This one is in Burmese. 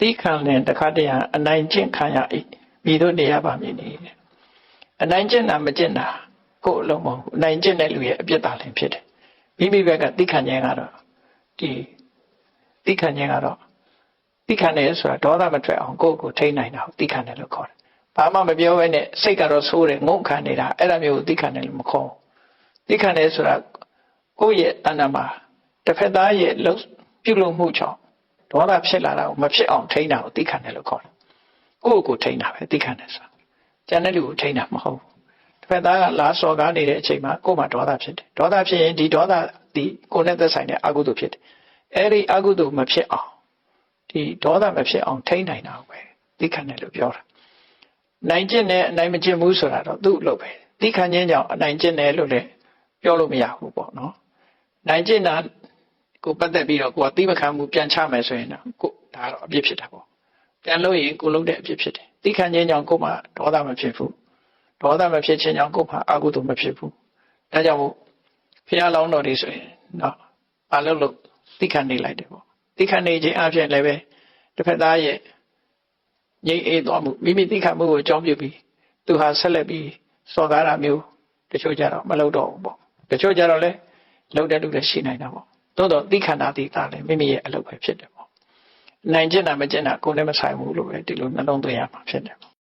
တိခံလင်တခါတည်းဟာအနိုင်ကျင့်ခံရ၏မိတို့နေရပါမည်နေတဲ့အနိုင်ကျင့်တာမကျင့်တာကိုယ်အလုံးမဟုတ်ဘူးအနိုင်ကျင့်တဲ့လူရဲ့အပြစ်သာလင်ဖြစ်တယ်မိမိဘက်ကတိခံခြင်းကတော့ဒီတိခံခြင်းကတော့တိခံတယ်ဆိုတာဒေါသမထွက်အောင်ကိုယ့်ကိုယ်ထိန်းနိုင်တာကိုတိခံတယ်လို့ခေါ်တယ်ဘာမှမပြောဘဲနဲ့စိတ်ကတော့ဆိုးတယ်ငုံခံနေတာအဲ့ဒါမျိုးကိုတိခံတယ်လို့မခေါ်ဘူးတိခံတယ်ဆိုတာကိုယ့်ရဲ့တဏ္ဍာမှာတစ်ဖက်သားရဲ့လှုပ်ပြုလုပ်မှုကြောင့် ဒေါသဖြစ်လာတာကိုမဖြစ်အောင်ထိန်းတာကိုတိခံတယ်လို့ခေါ်တယ်ကိုယ့်ကိုယ်ထိန်းတာပဲတိခံတယ်ဆိုတာကျန်တဲ့လူကိုထိန်းတာမဟုတ်ဘူးတစ်ဖက်သားကလာစော်ကားနေတဲ့အချိန်မှာကိုယ်မှာဒေါသဖြစ်တယ်ဒေါသဖြစ်ရင်ဒီဒေါသဒီကိုယ်နဲ့သက်ဆိုင်တဲ့အကုသိုလ်ဖြစ်တယ်အဲ့ဒီအကုသိုလ်မဖြစ်အောင်ဒီဒေါသမဖြစ်အောင်ထိန်းနိုင်တာကိုပဲတိခံတယ်လို့ပြောတာနိုင်ကျင့်နဲ့အနိုင်မကျင့်ဘူးဆိုတာတော့သူ့အလုပ်ပဲတိခံခြင်းကြောင့်အနိုင်ကျင့်တယ်လို့လည်းပြောလို့မရဘူးပေါ့နော်နိုင်ကျင့်တာ ကိုပတ်သက်ပြီးတော့ကိုကတိမခံမှုပြန်ချမယ်ဆိုရင်တော့ကိုဒါတော့အပြစ်ဖြစ်တာပေါ့ပြန်လို့ရင်ကိုလုံးတဲ့အပြစ်ဖြစ်တယ်တိခံခြင်းကြောင့်ကိုမှဒေါသမဖြစ်ဘူးဒေါသမဖြစ်ခြင်းကြောင့်ကိုမှအကုသိုလ်မဖြစ်ဘူးဒါကြောင့်မို့ဖះလောင်းတော်တွေဆိုရင်နော်အလုပ်လို့တိခံနေလိုက်တယ်ပေါ့တိခံနေခြင်းအပြင်လည်းပဲတစ်ဖက်သားရဲ့ငြိမ်အေးသွားမှုမိမိတိခံမှုကိုအကြောင်းပြုပြီးသူဟာဆက်လက်ပြီးစော်ကားတာမျိုးတချို့ကြတော့မလုပ်တော့ဘူးပေါ့တချို့ကြတော့လည်းလုပ်တဲ့လူလည်းရှိနိုင်တာပေါ့ သို့တော့တိခန္ဓာတိတာလည်းမိမိရဲ့အလုပ်ပဲဖြစ်တယ်ပေါ့နိုင်ကျင်တာမကျင်တာကိုယ်လည်းမဆိုင်ဘူးလို့ပဲဒီလိုနှလုံးသွင်းရမှာဖြစ်တယ်ပေါ့